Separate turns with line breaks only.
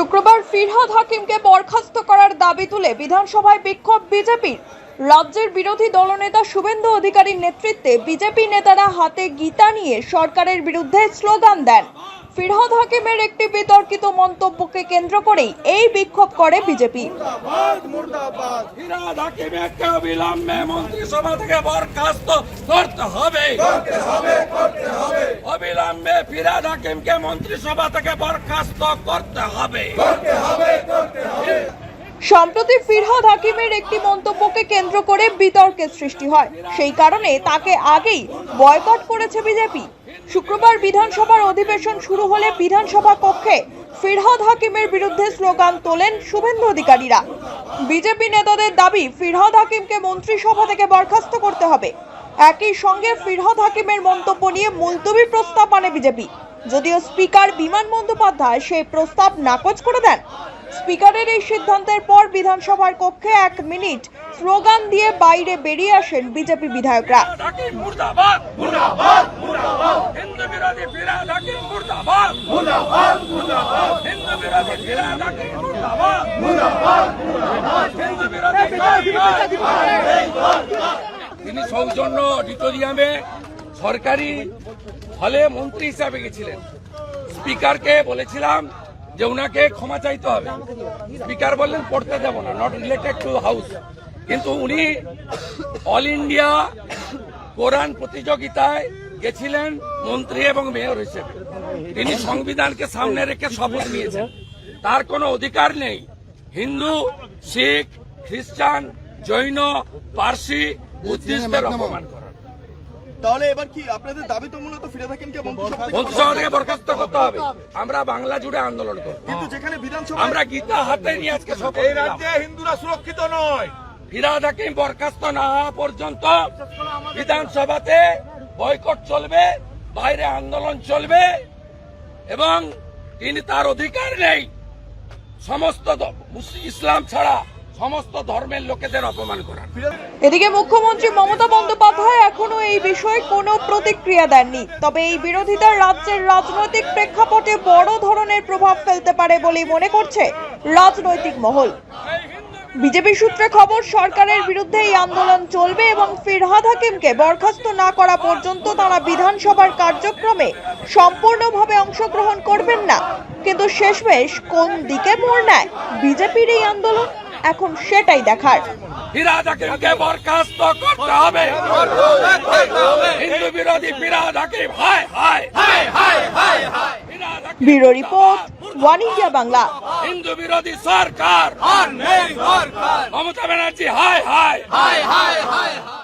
শুক্রবার ফিরহাদ হাকিমকে বরখাস্ত করার দাবি তুলে বিধানসভায় বিক্ষোভ বিজেপির। রাজ্যের বিরোধী দলনেতা শুভেন্দু অধিকারীর নেতৃত্বে বিজেপি নেতারা হাতে গীতা নিয়ে সরকারের বিরুদ্ধে স্লোগান দেন। ফিরহাদ হাকিমের একটি বিতর্কিত মন্তব্যকে কেন্দ্র করেই এই বিক্ষোভ করে বিজেপি।
মন্ত্রিসভা থেকে বরখাস্ত করতে হবে। অবিলম্বে ফিরাদ হাকিমকে মন্ত্রিসভা থেকে বরখাস্ত করতে হবে।
করতে হবে করতে হবে।
সম্প্রতি ফিরহাদ হাকিমের একটি মন্তব্যকে কেন্দ্র করে বিতর্কের সৃষ্টি হয়। সেই কারণে তাকে আগেই বয়কট করেছে বিজেপি। শুক্রবার বিধানসভার অধিবেশন শুরু হলে বিধানসভা কক্ষে ফিরহাদ হাকিমের বিরুদ্ধে স্লোগান তোলেন শুভেন্দু অধিকারীরা। বিজেপি নেতাদের দাবি ফিরহাদ হাকিমকে মন্ত্রিসভা থেকে বরখাস্ত করতে হবে। একই সঙ্গে ফিরহাদ হাকিমের মন্তব্য নিয়ে মুলতবি প্রস্তাব আনে বিজেপি। যদিও স্পিকার বিমান বন্দ্যোপাধ্যায় সেই প্রস্তাব নাকচ করে দেন। স্পিকারের এই সিদ্ধান্তের পর বিধানসভার কক্ষে এক মিনিট স্লোগান দিয়ে বাইরে বেরিয়ে আসেন বিজেপি বিধায়করা।
তিনি সৌজন্য অডিটোরিয়ামে সরকারি হলে মন্ত্রী হিসাবে গেছিলেন। স্পিকারকে বলেছিলাম যে ওনাকে ক্ষমা চাইতে হবে। স্পিকার বললেন, পড়তে দেব না নট রিলেটেড টু হাউস কিন্তু উনি অল ইন্ডিয়া কোরআন প্রতিযোগিতায় গেছিলেন মন্ত্রী এবং মেয়র হিসেবে। তিনি সংবিধানকে সামনে রেখে শপথ নিয়েছেন। তার কোনো অধিকার নেই। হিন্দু, শিখ, খ্রিস্টান, জৈন, পার্সি বুদ্ধিস্টদের অপমান করার।
তাহলে এবার কি আপনাদের দাবি তো মূলত ফিরে থাকেন কে মন্ত্রিসভা থেকে-
বরখাস্ত করতে হবে। আমরা বাংলা জুড়ে আন্দোলন করব।
কিন্তু যেখানে বিধানসভা
আমরা গীতা হাতে নিয়ে আজকে
এই রাজ্যে হিন্দুরা সুরক্ষিত নয়।
ফিরাদ হাকিম বরখাস্ত না হওয়া পর্যন্ত বিধানসভাতে বয়কট চলবে বাইরে আন্দোলন চলবে এবং তিনি তার অধিকার নেই। সমস্ত ইসলাম ছাড়া সমস্ত ধর্মের লোকেদের অপমান করার।
এদিকে মুখ্যমন্ত্রী মমতা বন্দ্যোপাধ্যায় এখনও এই বিষয়ে কোনো প্রতিক্রিয়া দেননি। তবে এই বিরোধিতা রাজ্যের রাজনৈতিক প্রেক্ষাপটে বড় ধরনের প্রভাব ফেলতে পারে বলেই মনে করছে রাজনৈতিক মহল। বিজেপি সূত্রে খবর, সরকারের বিরুদ্ধে এই আন্দোলন চলবে এবং ফিরহাদ হাকিমকে বরখাস্ত না করা পর্যন্ত তারা বিধানসভার কার্যক্রমে সম্পূর্ণভাবে অংশগ্রহণ করবেন না। কিন্তু শেষমেশ কোন দিকে মোড় নেয় বিজেপির এই আন্দোলন? এখন সেটাই দেখার।
ফিরাদ হাকিমকে বরখাস্ত করতে হবে। হিন্দু বিরোধী ফিরাদ হায় হায় হায় হায় Hakim
bureau report One India Bangla.
Hindu বিরোধী সরকার।
আর নেই
মমতা ব্যানার্জি হায় হায়
হায় হায় হায় হায়।